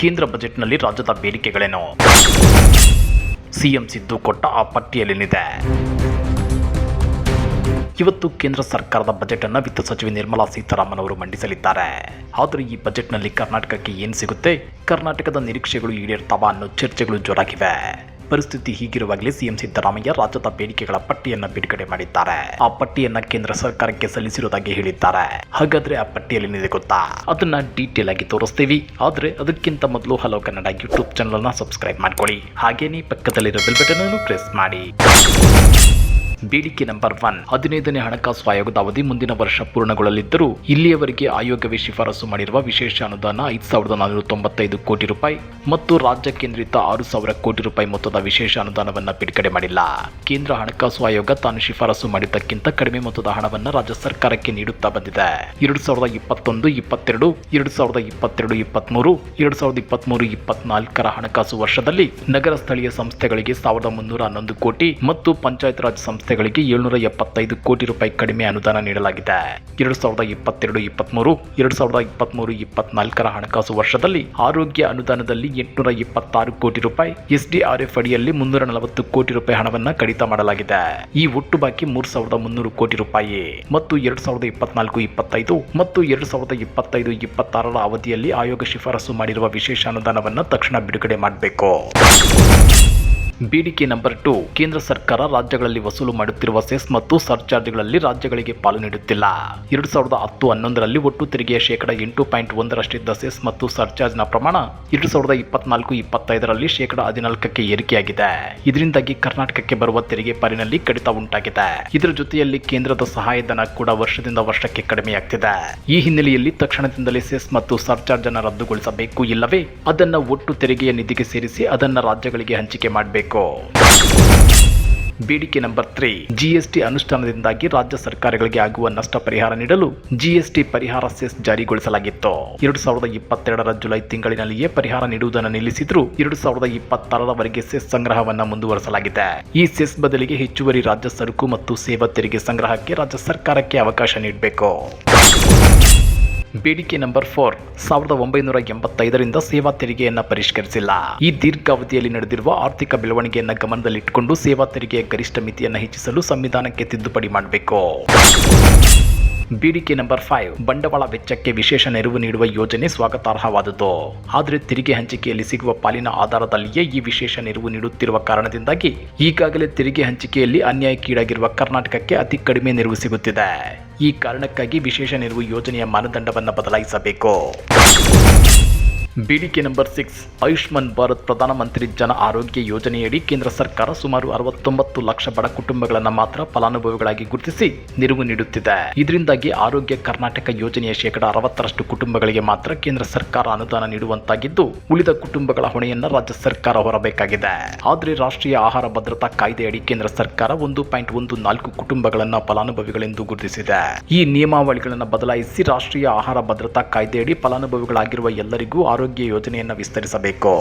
ಕೇಂದ್ರ ಬಜೆಟ್ನಲ್ಲಿ ರಾಜ್ಯದ ಬೇಡಿಕೆಗಳೇನು? ಸಿಎಂ ಸಿದ್ದು ಕೊಟ್ಟ ಆ ಪಟ್ಟಿಯಲ್ಲೇನಿದೆ? ಇವತ್ತು ಕೇಂದ್ರ ಸರ್ಕಾರದ ಬಜೆಟ್ ಅನ್ನು ವಿತ್ತ ಸಚಿವೆ ನಿರ್ಮಲಾ ಸೀತಾರಾಮನ್ ಅವರು ಮಂಡಿಸಲಿದ್ದಾರೆ. ಆದರೆ ಈ ಬಜೆಟ್ನಲ್ಲಿ ಕರ್ನಾಟಕಕ್ಕೆ ಏನು ಸಿಗುತ್ತೆ? ಕರ್ನಾಟಕದ ನಿರೀಕ್ಷೆಗಳು ಈಡೇರ್ತಾವ ಅನ್ನೋ ಚರ್ಚೆಗಳು ಜೋರಾಗಿವೆ. ಪರಿಸ್ಥಿತಿ ಹೀಗಿರುವಾಗಲೇ ಸಿಎಂ ಸಿದ್ದರಾಮಯ್ಯ ರಾಜ್ಯದ ಬೇಡಿಕೆಗಳ ಪಟ್ಟಿಯನ್ನ ಬಿಡುಗಡೆ ಮಾಡಿದ್ದಾರೆ. ಆ ಪಟ್ಟಿಯನ್ನ ಕೇಂದ್ರ ಸರ್ಕಾರಕ್ಕೆ ಸಲ್ಲಿಸಿರುವುದಾಗಿ ಹೇಳಿದ್ದಾರೆ. ಹಾಗಾದ್ರೆ ಆ ಪಟ್ಟಿಯಲ್ಲಿ ಏನಿದೆ ಗೊತ್ತಾ? ಅದನ್ನ ಡೀಟೇಲ್ ಆಗಿ ತೋರಿಸ್ತೀವಿ. ಆದ್ರೆ ಅದಕ್ಕಿಂತ ಮೊದಲು ಹಲೋ ಕನ್ನಡ ಯೂಟ್ಯೂಬ್ ಚಾನಲ್ನ ಸಬ್ಸ್ಕ್ರೈಬ್ ಮಾಡ್ಕೊಳ್ಳಿ. ಹಾಗೇನೇ ಪಕ್ಕದಲ್ಲಿರೋ ಬೆಲ್ ಬಟನ್ ಅನ್ನು ಪ್ರೆಸ್ ಮಾಡಿ. ಬೇಡಿಕೆ ನಂಬರ್ ಒನ್ ಹದಿನೈದನೇ ಹಣಕಾಸು ಆಯೋಗದ ಅವಧಿ ಮುಂದಿನ ವರ್ಷ ಪೂರ್ಣಗೊಳ್ಳಲಿದ್ದರೂ ಇಲ್ಲಿಯವರೆಗೆ ಆಯೋಗವೇ ಶಿಫಾರಸು ಮಾಡಿರುವ ವಿಶೇಷ ಅನುದಾನ ಐದು ಸಾವಿರದ ನಾನ್ನೂರ ತೊಂಬತ್ತೈದು ಕೋಟಿ ರೂಪಾಯಿ ಮತ್ತು ರಾಜ್ಯ ಕೇಂದ್ರಿತ ಆರು ಸಾವಿರ ಕೋಟಿ ರೂಪಾಯಿ ಮೊತ್ತದ ವಿಶೇಷ ಅನುದಾನವನ್ನು ಬಿಡುಗಡೆ ಮಾಡಿಲ್ಲ. ಕೇಂದ್ರ ಹಣಕಾಸು ಆಯೋಗ ತಾನು ಶಿಫಾರಸು ಮಾಡಿದ್ದಕ್ಕಿಂತ ಕಡಿಮೆ ಮೊತ್ತದ ಹಣವನ್ನು ರಾಜ್ಯ ಸರ್ಕಾರಕ್ಕೆ ನೀಡುತ್ತಾ ಬಂದಿದೆ. ಎರಡು ಸಾವಿರದ ಇಪ್ಪತ್ತೊಂದು, ಇಪ್ಪತ್ತೆರಡು, ಎರಡು ಸಾವಿರದ ಇಪ್ಪತ್ತೆರಡು, ಇಪ್ಪತ್ಮೂರು, ಎರಡು ಸಾವಿರದ ಇಪ್ಪತ್ಮೂರು, ಇಪ್ಪತ್ನಾಲ್ಕರ ಹಣಕಾಸು ವರ್ಷದಲ್ಲಿ ನಗರ ಸ್ಥಳೀಯ ಸಂಸ್ಥೆಗಳಿಗೆ ಸಾವಿರದ ಮುನ್ನೂರ ಹನ್ನೊಂದು ಕೋಟಿ ಮತ್ತು ಪಂಚಾಯತ್ ರಾಜ್ ಸಂಸ್ಥೆಗಳಿಗೆ ಏಳ್ನೂರ ಎಪ್ಪತ್ತೈದು ಕೋಟಿ ರೂಪಾಯಿ ಕಡಿಮೆ ಅನುದಾನ ನೀಡಲಾಗಿದೆ. ಎರಡು ಸಾವಿರದ ಇಪ್ಪತ್ತೆರಡು ಇಪ್ಪತ್ತ್ಮೂರು ಎರಡು ಸಾವಿರದ ಇಪ್ಪತ್ತ್ಮೂರು ಇಪ್ಪತ್ನಾಲ್ಕರ ಹಣಕಾಸು ವರ್ಷದಲ್ಲಿ ಆರೋಗ್ಯ ಅನುದಾನದಲ್ಲಿ ಎಂಟುನೂರ ಇಪ್ಪತ್ತಾರು ಕೋಟಿ ರೂಪಾಯಿ ಎಸ್ಡಿಆರ್ಎಫ್ ಅಡಿಯಲ್ಲಿ ಮುನ್ನೂರ ನಲವತ್ತು ಕೋಟಿ ರೂಪಾಯಿ ಹಣವನ್ನು ಕಡಿತ ಮಾಡಲಾಗಿದೆ. ಈ ಒಟ್ಟು ಬಾಕಿ ಮೂರು ಸಾವಿರದ ಮುನ್ನೂರು ಕೋಟಿ ರೂಪಾಯಿ. ಮತ್ತು ಎರಡು ಸಾವಿರದ ಇಪ್ಪತ್ನಾಲ್ಕು, ಇಪ್ಪತ್ತೈದು ಮತ್ತು ಎರಡು ಸಾವಿರದ ಇಪ್ಪತ್ತೈದು, ಇಪ್ಪತ್ತಾರರ ಅವಧಿಯಲ್ಲಿ ಆಯೋಗ ಶಿಫಾರಸು ಮಾಡಿರುವ ವಿಶೇಷ ಅನುದಾನವನ್ನು ತಕ್ಷಣ ಬಿಡುಗಡೆ ಮಾಡಬೇಕು. ಬೇಡಿಕೆ ನಂಬರ್ ಟು, ಕೇಂದ್ರ ಸರ್ಕಾರ ರಾಜ್ಯಗಳಲ್ಲಿ ವಸೂಲು ಮಾಡುತ್ತಿರುವ ಸೆಸ್ ಮತ್ತು ಸರ್ಚಾರ್ಜ್ಗಳಲ್ಲಿ ರಾಜ್ಯಗಳಿಗೆ ಪಾಲು ನೀಡುತ್ತಿಲ್ಲ. ಎರಡು ಸಾವಿರದ ಹತ್ತು ಹನ್ನೊಂದರಲ್ಲಿ ಒಟ್ಟು ತೆರಿಗೆಯ ಶೇಕಡ ಎಂಟು ಪಾಯಿಂಟ್ ಒಂದರಷ್ಟಿದ್ದ ಸೆಸ್ ಮತ್ತು ಸರ್ಚಾರ್ಜ್ನ ಪ್ರಮಾಣ ಎರಡು ಸಾವಿರದ ಇಪ್ಪತ್ನಾಲ್ಕು ಇಪ್ಪತ್ತೈದರಲ್ಲಿ ಶೇಕಡ ಹದಿನಾಲ್ಕಕ್ಕೆ ಏರಿಕೆಯಾಗಿದೆ. ಇದರಿಂದಾಗಿ ಕರ್ನಾಟಕಕ್ಕೆ ಬರುವ ತೆರಿಗೆ ಪಾಲಿನಲ್ಲಿ ಕಡಿತ ಉಂಟಾಗಿದೆ. ಇದರ ಜೊತೆಯಲ್ಲಿ ಕೇಂದ್ರದ ಸಹಾಯಧನ ಕೂಡ ವರ್ಷದಿಂದ ವರ್ಷಕ್ಕೆ ಕಡಿಮೆಯಾಗ್ತಿದೆ. ಈ ಹಿನ್ನೆಲೆಯಲ್ಲಿ ತಕ್ಷಣದಿಂದಲೇ ಸೆಸ್ ಮತ್ತು ಸರ್ಚಾರ್ಜ್ ಅನ್ನು ರದ್ದುಗೊಳಿಸಬೇಕು ಇಲ್ಲವೇ ಅದನ್ನ ಒಟ್ಟು ತೆರಿಗೆಯ ನಿಧಿಗೆ ಸೇರಿಸಿ ಅದನ್ನ ರಾಜ್ಯಗಳಿಗೆ ಹಂಚಿಕೆ ಮಾಡಬೇಕು ಬೇಡಿಕೆ ನಂಬರ್ ತ್ರೀ ಜಿಎಸ್ಟಿ ಅನುಷ್ಠಾನದಿಂದಾಗಿ ರಾಜ್ಯ ಸರ್ಕಾರಗಳಿಗೆ ಆಗುವ ನಷ್ಟ ಪರಿಹಾರ ನೀಡಲು ಜಿಎಸ್ಟಿ ಪರಿಹಾರ ಸೆಸ್ ಜಾರಿಗೊಳಿಸಲಾಗಿತ್ತು. ಎರಡು ಸಾವಿರದ ಇಪ್ಪತ್ತೆರಡರ ಜುಲೈ ತಿಂಗಳಿನಲ್ಲಿಯೇ ಪರಿಹಾರ ನೀಡುವುದನ್ನು ನಿಲ್ಲಿಸಿದ್ರು ಎರಡು ಸಾವಿರದ ಇಪ್ಪತ್ತಾರರವರೆಗೆ ಸೆಸ್ ಸಂಗ್ರಹವನ್ನು ಮುಂದುವರೆಸಲಾಗಿದೆ. ಈ ಸೆಸ್ ಬದಲಿಗೆ ಹೆಚ್ಚುವರಿ ರಾಜ್ಯ ಸರಕು ಮತ್ತು ಸೇವಾ ತೆರಿಗೆ ಸಂಗ್ರಹಕ್ಕೆ ರಾಜ್ಯ ಸರ್ಕಾರಕ್ಕೆ ಅವಕಾಶ ನೀಡಬೇಕು. ಬೇಡಿಕೆ ನಂಬರ್ ಫೋರ್, ಸಾವಿರದ ಒಂಬೈನೂರ ಎಂಬತ್ತೈದರಿಂದ ಸೇವಾ ತೆರಿಗೆಯನ್ನು ಪರಿಷ್ಕರಿಸಿಲ್ಲ. ಈ ದೀರ್ಘಾವಧಿಯಲ್ಲಿ ನಡೆದಿರುವ ಆರ್ಥಿಕ ಬೆಳವಣಿಗೆಯನ್ನು ಗಮನದಲ್ಲಿಟ್ಟುಕೊಂಡು ಸೇವಾ ತೆರಿಗೆಯ ಗರಿಷ್ಠ ಮಿತಿಯನ್ನು ಹೆಚ್ಚಿಸಲು ಸಂವಿಧಾನಕ್ಕೆ ತಿದ್ದುಪಡಿ ಮಾಡಬೇಕು. ಬೇಡಿಕೆ ನಂಬರ್ ಫೈವ್ ಬಂಡವಾಳ ವೆಚ್ಚಕ್ಕೆ ವಿಶೇಷ ನೆರವು ನೀಡುವ ಯೋಜನೆ ಸ್ವಾಗತಾರ್ಹವಾದುದು ಆದರೆ ತೆರಿಗೆ ಹಂಚಿಕೆಯಲ್ಲಿ ಸಿಗುವ ಪಾಲಿನ ಆಧಾರದಲ್ಲಿಯೇ ಈ ವಿಶೇಷ ನೆರವು ನೀಡುತ್ತಿರುವ ಕಾರಣದಿಂದಾಗಿ ಈಗಾಗಲೇ ತೆರಿಗೆ ಹಂಚಿಕೆಯಲ್ಲಿ ಅನ್ಯಾಯಕ್ಕೀಡಾಗಿರುವ ಕರ್ನಾಟಕಕ್ಕೆ ಅತಿ ಕಡಿಮೆ ನೆರವು ಸಿಗುತ್ತಿದೆ. ಈ ಕಾರಣಕ್ಕಾಗಿ ವಿಶೇಷ ನೆರವು ಯೋಜನೆಯ ಮಾನದಂಡವನ್ನು ಬದಲಾಯಿಸಬೇಕು. ಬೇಡಿಕೆ ನಂಬರ್ ಸಿಕ್ಸ್ ಆಯುಷ್ಮಾನ್ ಭಾರತ್ ಪ್ರಧಾನಮಂತ್ರಿ ಜನ ಆರೋಗ್ಯ ಯೋಜನೆಯಡಿ ಕೇಂದ್ರ ಸರ್ಕಾರ ಸುಮಾರು ಅರವತ್ತೊಂಬತ್ತು ಲಕ್ಷ ಬಡ ಕುಟುಂಬಗಳನ್ನು ಮಾತ್ರ ಫಲಾನುಭವಿಗಳಾಗಿ ಗುರುತಿಸಿ ನೆರವು ನೀಡುತ್ತಿದೆ. ಇದರಿಂದಾಗಿ ಆರೋಗ್ಯ ಕರ್ನಾಟಕ ಯೋಜನೆಯ ಶೇಕಡ ಅರವತ್ತರಷ್ಟು ಕುಟುಂಬಗಳಿಗೆ ಮಾತ್ರ ಕೇಂದ್ರ ಸರ್ಕಾರ ಅನುದಾನ ನೀಡುವಂತಾಗಿದ್ದು, ಉಳಿದ ಕುಟುಂಬಗಳ ಹೊಣೆಯನ್ನ ರಾಜ್ಯ ಸರ್ಕಾರ ಹೊರಬೇಕಾಗಿದೆ. ಆದರೆ ರಾಷ್ಟ್ರೀಯ ಆಹಾರ ಭದ್ರತಾ ಕಾಯ್ದೆಯಡಿ ಕೇಂದ್ರ ಸರ್ಕಾರ ಒಂದು ಪಾಯಿಂಟ್ ಒಂದು ನಾಲ್ಕು ಕುಟುಂಬಗಳನ್ನ ಫಲಾನುಭವಿಗಳೆಂದು ಗುರುತಿಸಿದೆ. ಈ ನಿಯಮಾವಳಿಗಳನ್ನು ಬದಲಾಯಿಸಿ ರಾಷ್ಟ್ರೀಯ ಆಹಾರ ಭದ್ರತಾ ಕಾಯ್ದೆಯಡಿ ಫಲಾನುಭವಿಗಳಾಗಿರುವ ಎಲ್ಲರಿಗೂ ಆರೋಗ್ಯ ಯೋಜನೆಯನ್ನು ವಿಸ್ತರಿಸಬೇಕು.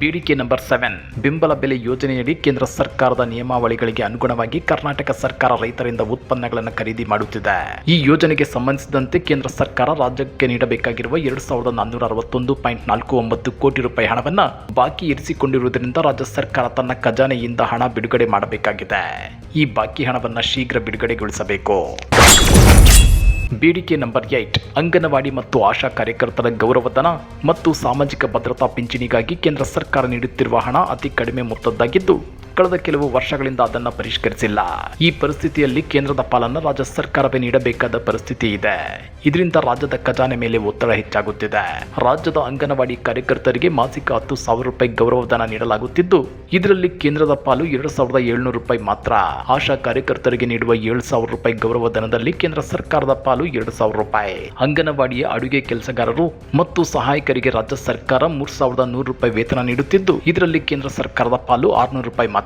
ಬೇಡಿಕೆ ನಂಬರ್ ಸೆವೆನ್, ಬೆಂಬಲ ಬೆಲೆ ಯೋಜನೆಯಡಿ ಕೇಂದ್ರ ಸರ್ಕಾರದ ನಿಯಮಾವಳಿಗಳಿಗೆ ಅನುಗುಣವಾಗಿ ಕರ್ನಾಟಕ ಸರ್ಕಾರ ರೈತರಿಂದ ಉತ್ಪನ್ನಗಳನ್ನು ಖರೀದಿ ಮಾಡುತ್ತಿದೆ. ಈ ಯೋಜನೆಗೆ ಸಂಬಂಧಿಸಿದಂತೆ ಕೇಂದ್ರ ಸರ್ಕಾರ ರಾಜ್ಯಕ್ಕೆ ನೀಡಬೇಕಾಗಿರುವ ಎರಡು ಸಾವಿರದ ನಾನ್ನೂರ ಅರವತ್ತೊಂದು ಪಾಯಿಂಟ್ ನಾಲ್ಕು ಒಂಬತ್ತು ಕೋಟಿ ರೂಪಾಯಿ ಹಣವನ್ನು ಬಾಕಿ ಇರಿಸಿಕೊಂಡಿರುವುದರಿಂದ ರಾಜ್ಯ ಸರ್ಕಾರ ತನ್ನ ಖಜಾನೆಯಿಂದ ಹಣ ಬಿಡುಗಡೆ ಮಾಡಬೇಕಾಗಿದೆ. ಈ ಬಾಕಿ ಹಣವನ್ನು ಶೀಘ್ರ ಬಿಡುಗಡೆಗೊಳಿಸಬೇಕು. ಬೇಡಿಕೆ ನಂಬರ್ ಏಟ್, ಅಂಗನವಾಡಿ ಮತ್ತು ಆಶಾ ಕಾರ್ಯಕರ್ತರ ಗೌರವಧನ ಮತ್ತು ಸಾಮಾಜಿಕ ಭದ್ರತಾ ಪಿಂಚಣಿಗಾಗಿ ಕೇಂದ್ರ ಸರ್ಕಾರ ನೀಡುತ್ತಿರುವ ಹಣ ಅತಿ ಕಡಿಮೆ ಮೊತ್ತದ್ದಾಗಿದ್ದು ಕಳೆದ ಕೆಲವು ವರ್ಷಗಳಿಂದ ಅದನ್ನು ಪರಿಷ್ಕರಿಸಿಲ್ಲ. ಈ ಪರಿಸ್ಥಿತಿಯಲ್ಲಿ ಕೇಂದ್ರದ ಪಾಲನ್ನು ರಾಜ್ಯ ಸರ್ಕಾರವೇ ನೀಡಬೇಕಾದ ಪರಿಸ್ಥಿತಿ ಇದೆ. ಇದರಿಂದ ರಾಜ್ಯದ ಖಜಾನೆ ಮೇಲೆ ಒತ್ತಡ ಹೆಚ್ಚಾಗುತ್ತಿದೆ. ರಾಜ್ಯದ ಅಂಗನವಾಡಿ ಕಾರ್ಯಕರ್ತರಿಗೆ ಮಾಸಿಕ ಹತ್ತು ಸಾವಿರ ರೂಪಾಯಿ ಗೌರವಧನ ನೀಡಲಾಗುತ್ತಿದ್ದು, ಇದರಲ್ಲಿ ಕೇಂದ್ರದ ಪಾಲು ಎರಡು ಸಾವಿರದ ಏಳ್ನೂರು ರೂಪಾಯಿ ಮಾತ್ರ. ಆಶಾ ಕಾರ್ಯಕರ್ತರಿಗೆ ನೀಡುವ ಏಳು ಸಾವಿರ ರೂಪಾಯಿ ಗೌರವಧನದಲ್ಲಿ ಕೇಂದ್ರ ಸರ್ಕಾರದ ಪಾಲು ಎರಡು ಸಾವಿರ ರೂಪಾಯಿ. ಅಂಗನವಾಡಿಯ ಅಡುಗೆ ಕೆಲಸಗಾರರು ಮತ್ತು ಸಹಾಯಕರಿಗೆ ರಾಜ್ಯ ಸರ್ಕಾರ ಮೂರ್ ಸಾವಿರದ ನೂರು ರೂಪಾಯಿ ವೇತನ ನೀಡುತ್ತಿದ್ದು, ಇದರಲ್ಲಿ ಕೇಂದ್ರ ಸರ್ಕಾರದ ಪಾಲು ಆರ್ನೂರು ರೂಪಾಯಿ ಮಾತ್ರ.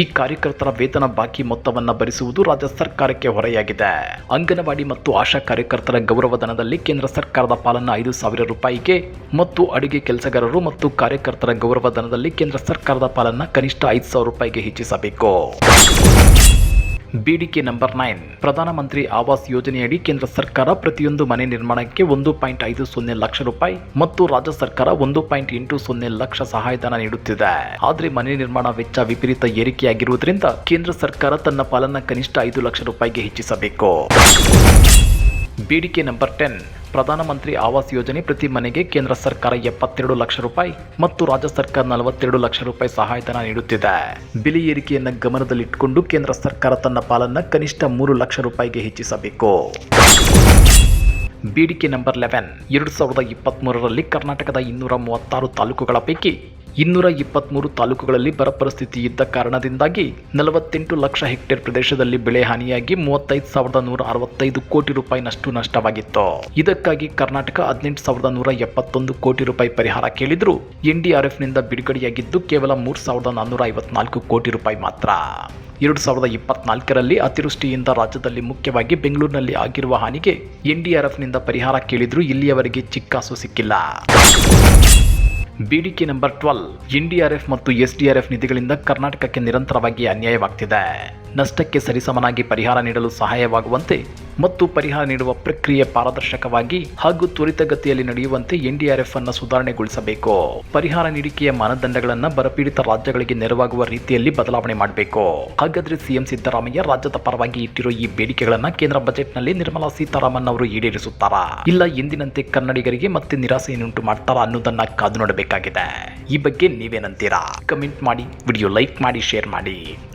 ಈ ಕಾರ್ಯಕರ್ತರ ವೇತನ ಬಾಕಿ ಮೊತ್ತವನ್ನು ಭರಿಸುವುದು ರಾಜ್ಯ ಸರ್ಕಾರಕ್ಕೆ ಹೊರೆಯಾಗಿದೆ. ಅಂಗನವಾಡಿ ಮತ್ತು ಆಶಾ ಕಾರ್ಯಕರ್ತರ ಗೌರವಧನದಲ್ಲಿ ಕೇಂದ್ರ ಸರ್ಕಾರದ ಪಾಲನ್ನ ಐದು ಸಾವಿರ ರೂಪಾಯಿಗೆ ಮತ್ತು ಅಡುಗೆ ಕೆಲಸಗಾರರು ಮತ್ತು ಕಾರ್ಯಕರ್ತರ ಗೌರವಧನದಲ್ಲಿ ಕೇಂದ್ರ ಸರ್ಕಾರದ ಪಾಲನ್ನ ಕನಿಷ್ಠ ಐದು ಸಾವಿರ ರೂಪಾಯಿಗೆ ಹೆಚ್ಚಿಸಬೇಕು. ಬೇಡಿಕೆ ನಂಬರ್ ನೈನ್. ಪ್ರಧಾನಮಂತ್ರಿ ಆವಾಸ್ ಯೋಜನೆಯಡಿ ಕೇಂದ್ರ ಸರ್ಕಾರ ಪ್ರತಿಯೊಂದು ಮನೆ ನಿರ್ಮಾಣಕ್ಕೆ ಒಂದು ಪಾಯಿಂಟ್ ಐದು ಸೊನ್ನೆ ಲಕ್ಷ ರೂಪಾಯಿ ಮತ್ತು ರಾಜ್ಯ ಸರ್ಕಾರ ಒಂದು ಪಾಯಿಂಟ್ ಎಂಟು ಸೊನ್ನೆ ಲಕ್ಷ ಸಹಾಯಧನ ನೀಡುತ್ತಿದೆ. ಆದರೆ ಮನೆ ನಿರ್ಮಾಣ ವೆಚ್ಚ ವಿಪರೀತ ಏರಿಕೆಯಾಗಿರುವುದರಿಂದ ಕೇಂದ್ರ ಸರ್ಕಾರ ತನ್ನ ಪಾಲನ್ನ ಕನಿಷ್ಠ ಐದು ಲಕ್ಷ ರೂಪಾಯಿಗೆ ಹೆಚ್ಚಿಸಬೇಕು. ಬೇಡಿಕೆ ನಂಬರ್ ಟೆನ್. ಪ್ರಧಾನಮಂತ್ರಿ ಆವಾಸ್ ಯೋಜನೆ ಪ್ರತಿ ಮನೆಗೆ ಕೇಂದ್ರ ಸರ್ಕಾರ ಎಪ್ಪತ್ತೆರಡು ಲಕ್ಷ ರೂಪಾಯಿ ಮತ್ತು ರಾಜ್ಯ ಸರ್ಕಾರ ನಲವತ್ತೆರಡು ಲಕ್ಷ ರೂಪಾಯಿ ಸಹಾಯಧನ ನೀಡುತ್ತಿದೆ. ಬೆಲೆ ಏರಿಕೆಯನ್ನು ಗಮನದಲ್ಲಿಟ್ಟುಕೊಂಡು ಕೇಂದ್ರ ಸರ್ಕಾರ ತನ್ನ ಪಾಲನ್ನ ಕನಿಷ್ಠ ಮೂರು ಲಕ್ಷ ರೂಪಾಯಿಗೆ ಹೆಚ್ಚಿಸಬೇಕು. ಬೇಡಿಕೆ ನಂಬರ್ ಲೆವೆನ್. ಎರಡು ಸಾವಿರದ ಇಪ್ಪತ್ತ್ಮೂರರಲ್ಲಿ ಕರ್ನಾಟಕದ ಇನ್ನೂರ ಮೂವತ್ತಾರು ತಾಲೂಕುಗಳ ಪೈಕಿ ಇನ್ನೂರ ಇಪ್ಪತ್ತ್ಮೂರು ತಾಲೂಕುಗಳಲ್ಲಿ ಬರ ಪರಿಸ್ಥಿತಿ ಇದ್ದ ಕಾರಣದಿಂದಾಗಿ ನಲವತ್ತೆಂಟು ಲಕ್ಷ ಹೆಕ್ಟೇರ್ ಪ್ರದೇಶದಲ್ಲಿ ಬೆಳೆ ಹಾನಿಯಾಗಿ ಮೂವತ್ತೈದು ಸಾವಿರದ ನೂರ ಅರವತ್ತೈದು ಕೋಟಿ ರೂಪಾಯಿನಷ್ಟು ನಷ್ಟವಾಗಿತ್ತು. ಇದಕ್ಕಾಗಿ ಕರ್ನಾಟಕ ಹದಿನೆಂಟು ಸಾವಿರದ ನೂರ ಎಪ್ಪತ್ತೊಂದು ಕೋಟಿ ರೂಪಾಯಿ ಪರಿಹಾರ ಕೇಳಿದ್ರು ಎನ್ಡಿಆರ್ಎಫ್ನಿಂದ ಬಿಡುಗಡೆಯಾಗಿದ್ದು ಕೇವಲ ಮೂರು ಸಾವಿರದ ನಾನ್ನೂರ ಐವತ್ನಾಲ್ಕು ಕೋಟಿ ರೂಪಾಯಿ ಮಾತ್ರ. ಎರಡು ಸಾವಿರದ ಇಪ್ಪತ್ನಾಲ್ಕರಲ್ಲಿ ಅತಿವೃಷ್ಟಿಯಿಂದ ರಾಜ್ಯದಲ್ಲಿ ಮುಖ್ಯವಾಗಿ ಬೆಂಗಳೂರಿನಲ್ಲಿ ಆಗಿರುವ ಹಾನಿಗೆ ಎನ್ಡಿಆರ್ಎಫ್ನಿಂದ ಪರಿಹಾರ ಕೇಳಿದ್ರು ಇಲ್ಲಿಯವರೆಗೆ ಚಿಕ್ಕಾಸು ಸಿಕ್ಕಿಲ್ಲ. ಬೇಡಿಕೆ ನಂಬರ್ ಟ್ವೆಲ್ ಎನ್ಡಿಆರ್ಎಫ್ ಮತ್ತು ಎಸ್ಡಿಆರ್ಎಫ್ ನಿಧಿಗಳಿಂದ ಕರ್ನಾಟಕಕ್ಕೆ ನಿರಂತರವಾಗಿ ಅನ್ಯಾಯವಾಗ್ತಿದೆ. ನಷ್ಟಕ್ಕೆ ಸರಿಸಮನಾಗಿ ಪರಿಹಾರ ನೀಡಲು ಸಹಾಯವಾಗುವಂತೆ ಮತ್ತು ಪರಿಹಾರ ನೀಡುವ ಪ್ರಕ್ರಿಯೆ ಪಾರದರ್ಶಕವಾಗಿ ಹಾಗೂ ತ್ವರಿತಗತಿಯಲ್ಲಿ ನಡೆಯುವಂತೆ ಎನ್ಡಿಆರ್ಎಫ್ ಅನ್ನು ಸುಧಾರಣೆಗೊಳಿಸಬೇಕು. ಪರಿಹಾರ ನೀಡಿಕೆಯ ಮಾನದಂಡಗಳನ್ನು ಬರಪೀಡಿತ ರಾಜ್ಯಗಳಿಗೆ ನೆರವಾಗುವ ರೀತಿಯಲ್ಲಿ ಬದಲಾವಣೆ ಮಾಡಬೇಕು. ಹಾಗಾದ್ರೆ ಸಿಎಂ ಸಿದ್ದರಾಮಯ್ಯ ರಾಜ್ಯದ ಪರವಾಗಿ ಇಟ್ಟಿರೋ ಈ ಬೇಡಿಕೆಗಳನ್ನು ಕೇಂದ್ರ ಬಜೆಟ್ನಲ್ಲಿ ನಿರ್ಮಲಾ ಸೀತಾರಾಮನ್ ಅವರು ಈಡೇರಿಸುತ್ತಾರಾ? ಇಲ್ಲ ಎಂದಿನಂತೆ ಕನ್ನಡಿಗರಿಗೆ ಮತ್ತೆ ನಿರಾಸೆಯನ್ನುಂಟು ಮಾಡ್ತಾರಾ ಅನ್ನೋದನ್ನ ಕಾದು ನೋಡಬೇಕಾಗಿದೆ. ಈ ಬಗ್ಗೆ ನೀವೇನಂತೀರಾ? ಕಮೆಂಟ್ ಮಾಡಿ, ವಿಡಿಯೋ ಲೈಕ್ ಮಾಡಿ, ಶೇರ್ ಮಾಡಿ.